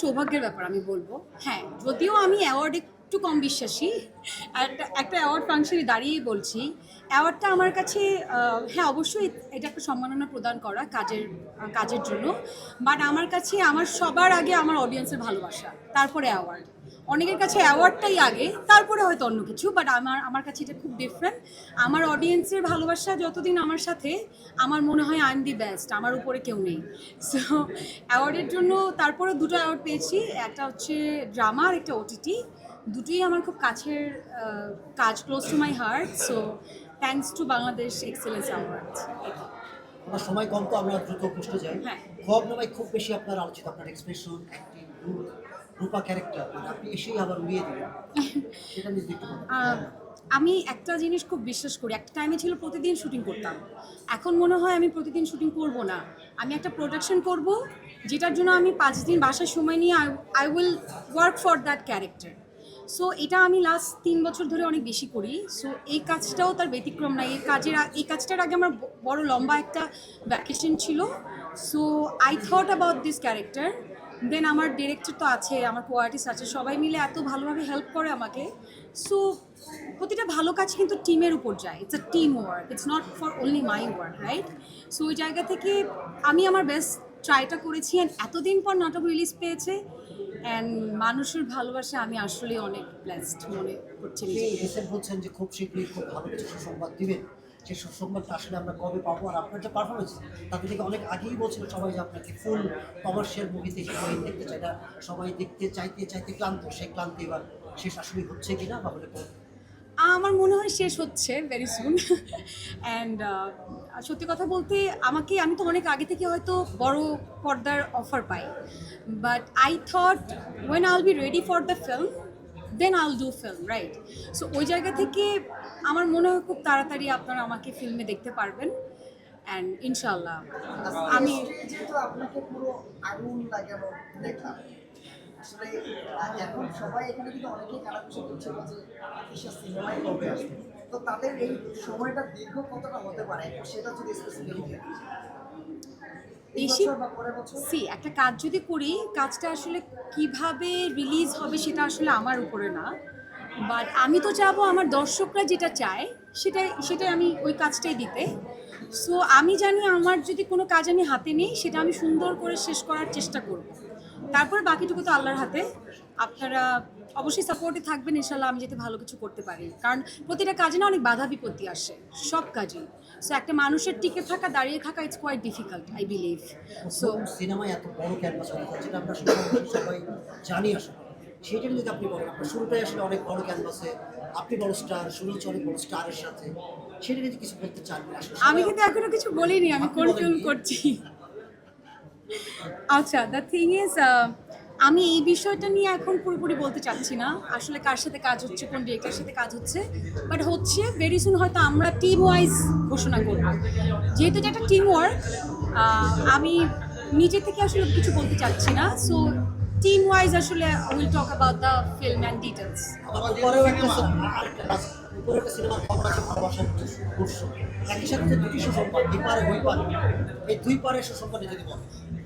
সৌভাগ্যের ব্যাপার আমি বলব। হ্যাঁ যদিও আমি অ্যাওয়ার্ড একটু কম বিশ্বাসী একটা একটা অ্যাওয়ার্ড ফাংশনে দাঁড়িয়ে বলছি। অ্যাওয়ার্ডটা আমার কাছে হ্যাঁ অবশ্যই এটা একটা সম্মাননা প্রদান করা কাজের কাজের জন্য। বাট আমার কাছে, আমার সবার আগে আমার অডিয়েন্সের ভালোবাসা, তারপরে অ্যাওয়ার্ড অনেকের কাছে অ্যাওয়ার্ডটাই আগে তারপরে হয়তো অন্য কিছু বাট আমার আমার কাছে এটা খুব ডিফারেন্ট আমার অডিয়েন্সের ভালোবাসা যতদিন আমার সাথে আমার মনে হয় আই এম দি বেস্ট আমার উপরে কেউ নেই। সো অ্যাওয়ার্ডের জন্য তারপরে দুটো অ্যাওয়ার্ড পেয়েছি একটা হচ্ছে ড্রামা আর একটা ওটিটি দুটোই আমার খুব কাছের কাজ close to my heart so thanks to Bangladesh excellence award আমার সময় কম তো আমরা দ্রুত পুষ্টে যাই। হ্যাঁ। খুব বেশি আপনার আলোচিত আপনার এক্সপ্রেশন রূপা ক্যারেক্টার মানে আপনি এসেই আবার উড়িয়ে দিলেন। সেটা নিয়ে। আহ, আমি একটা জিনিস খুব বিশ্বাস করি একটা টাইমে ছিল প্রতিদিন শুটিং করতাম। এখন মনে হয় আমি প্রতিদিন শুটিং করব না। আমি একটা প্রোডাকশন করব যেটার জন্য আমি পাঁচ দিন বাসায় সময় নিয়ে I will work for that character so এটা আমি লাস্ট তিন বছর ধরে অনেক বেশি করি। সো এই কাজটাও তার ব্যতিক্রম না এই কাজের এই কাজটার আগে আমার বড় লম্বা একটা ভ্যাকেশন ছিল। So I thought about this character then আমার ডিরেক্টর তো আছে, আমার কোয়ার্টিস আছে, সবাই মিলে এত ভালোভাবে হেল্প করে আমাকে। সো প্রতিটা ভালো কাজ কিন্তু টিমের উপর যায়। It's a team work it's not for only my work right so ওই জায়গা থেকে আমি আমার বেস্ট ট্রাইটা করেছি অ্যান্ড এতদিন পর নাটক রিলিজ পেয়েছে। অ্যান্ড মানুষের ভালোবাসা আমি আসলে অনেক ব্লেসড মনে করছি বলছেন যে খুব শীঘ্রই খুব ভালো কিছু সুসংবাদ দিবেন? সেই সুসংবাদটা আসলে আমরা কবে পাবো আর আপনার যে পারফরমেন্স তাতে থেকে অনেক আগেই বলছিল সবাই যে আপনাকে ফুল কমার্শিয়াল মুভিতে সবাই দেখতে চায়। না সবাই দেখতে চাইতে চাইতে ক্লান্ত সেই ক্লান্তি এবার শেষ আসলে হচ্ছে কিনা বা হলে আমার মনে হয় শেষ হচ্ছে ভেরি সুন অ্যান্ড সত্যি কথা বলতে আমাকে, আমি তো অনেক আগে থেকে হয়তো বড় পর্দার offer pi. But I thought when I'll be ready for the film then I'll do film right so ওই জায়গা থেকে আমার মনে হয় খুব তাড়াতাড়ি আপনারা আমাকে ফিল্মে দেখতে পারবেন। অ্যান্ড ইনশাল্লাহ আমি আপনাকে পুরো আগুন লাগানো দেখলাম, আসলে এখন সবাই কিন্তু সিনেমায় তো তাদের এই সময়টা দীর্ঘ কতটা হতে পারে, সেটা যদি বেশি? সি একটা কাজ যদি করি কাজটা আসলে কীভাবে রিলিজ হবে সেটা আসলে আমার উপরে না। বাট আমি তো চাবো আমার দর্শকরা যেটা চায় সেটাই সেটাই আমি ওই কাজটাই দিতে। সো আমি জানি আমার যদি কোনো কাজ আমি হাতে নিই সেটা আমি সুন্দর করে শেষ করার চেষ্টা করব। তারপর বাকিটুকু তো আল্লাহর হাতে। আপনারা অবশ্যই সাপোর্টে থাকবেন ইনশাল্লাহ আমি যাতে ভালো কিছু করতে পারি। কারণ প্রতিটা কাজে না অনেক বাধা বিপত্তি আসে সব কাজে সো একটা মানুষের টিকে থাকা দাঁড়িয়ে থাকা it's quite difficult I believe so সিনেমায় এত বড় ক্যানভাস হয়ে যেটা আমরা সবাই জানি আসলে। সেটা যদি আপনি বলেন আপনার শুরুটাই আসলে অনেক বড় ক্যানভাসে আপনি বড় স্টার শুরু হচ্ছে অনেক বড় স্টারের সাথে। সেটা যদি কিছু বলতে চান? আমি কিন্তু এখনও কিছু বলিনি আমি কোন ফিল্ম করছি? আচ্ছা দ্য থিং ইজ আমি এই বিষয়টা নিয়ে এখন পুরোপুরি বলতে চাচ্ছি না। আসলে কার সাথে কাজ হচ্ছে, কোন ডিরেক্টরের সাথে কাজ হচ্ছে। বাট হচ্ছে ভেরি সুন হয়তো আমরা টিম ওয়াইজ ঘোষণা করব। যেহেতু এটা একটা টিম ওয়ার্ক আমি নিজে থেকে আসলে কিছু বলতে চাচ্ছি না। সো টিম ওয়াইজ আসলে will talk about the film and details একই সাথে দুটি সুসংবাদ দুই পারে পারে এই দুই পারে ওকে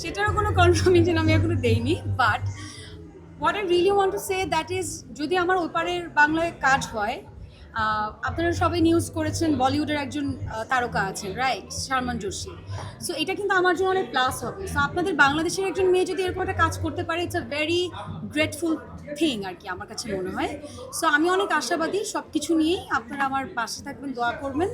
সেটারও কোনো কনফার্মেশন আমি এখনও দেইনি but what I really want to say that is যদি আমার ওপারের বাংলায় কাজ হয় আপনারা সবাই নিউজ করেছেন, বলিউডের একজন তারকা আছেন রাইট শারমান জোশী। সো এটা কিন্তু আমার জন্য অনেক প্লাস হবে। সো আপনাদের বাংলাদেশের একজন মেয়ে যদি এরকম একটা কাজ করতে পারে it's a very grateful thing আর কি আমার কাছে মনে হয়। সো আমি অনেক আশাবাদী সব কিছু নিয়েই আপনারা আমার পাশে থাকবেন, দোয়া করবেন।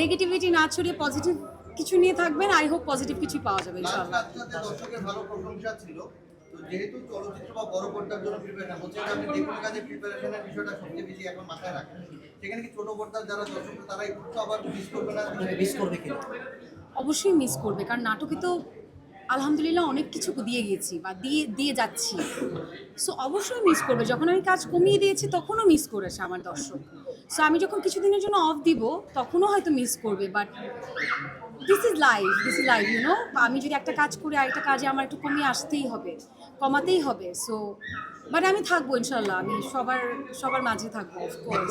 নেগেটিভিটি না ছড়িয়ে পজিটিভ কিছু নিয়ে থাকবেন আই হোপ পজিটিভ কিছু পাওয়া যাবে ইনশাআল্লাহ। দর্শকের ভালো প্রশংসা ছিল। যেহেতু চলচ্চিত্র বা বড় পর্দার জন্য প্রিপারেশন যে আপনি যে কোনো কাজে প্রিপারেশনের বিষয়টা সবচেয়ে বেশি এখন মাথায় রাখেন সেখানে কি ছোট পর্দার যারা দর্শক তারা একটু আবার মিস করবে না? মিস করবে কিনা? অবশ্যই মিস করবে কারণ নাটকে তো আলহামদুলিল্লাহ অনেক কিছু দিয়ে গিয়েছি বা দিয়ে দিয়ে যাচ্ছি। সো অবশ্যই মিস করবে। যখন আমি কাজ কমিয়ে দিয়েছি তখনও মিস করেছে আমার দর্শক। সো আমি যখন কিছুদিনের জন্য অফ দিব তখনও হয়তো মিস করবে but this is life this is life you know আমি যদি একটা কাজ করি, আরেকটা কাজে আমার একটু কমিয়ে আসতেই হবে, কমাতেই হবে সো বাট আমি থাকব, ইনশাল্লাহ, আমি সবার সবার মাঝে থাকব অফকোর্স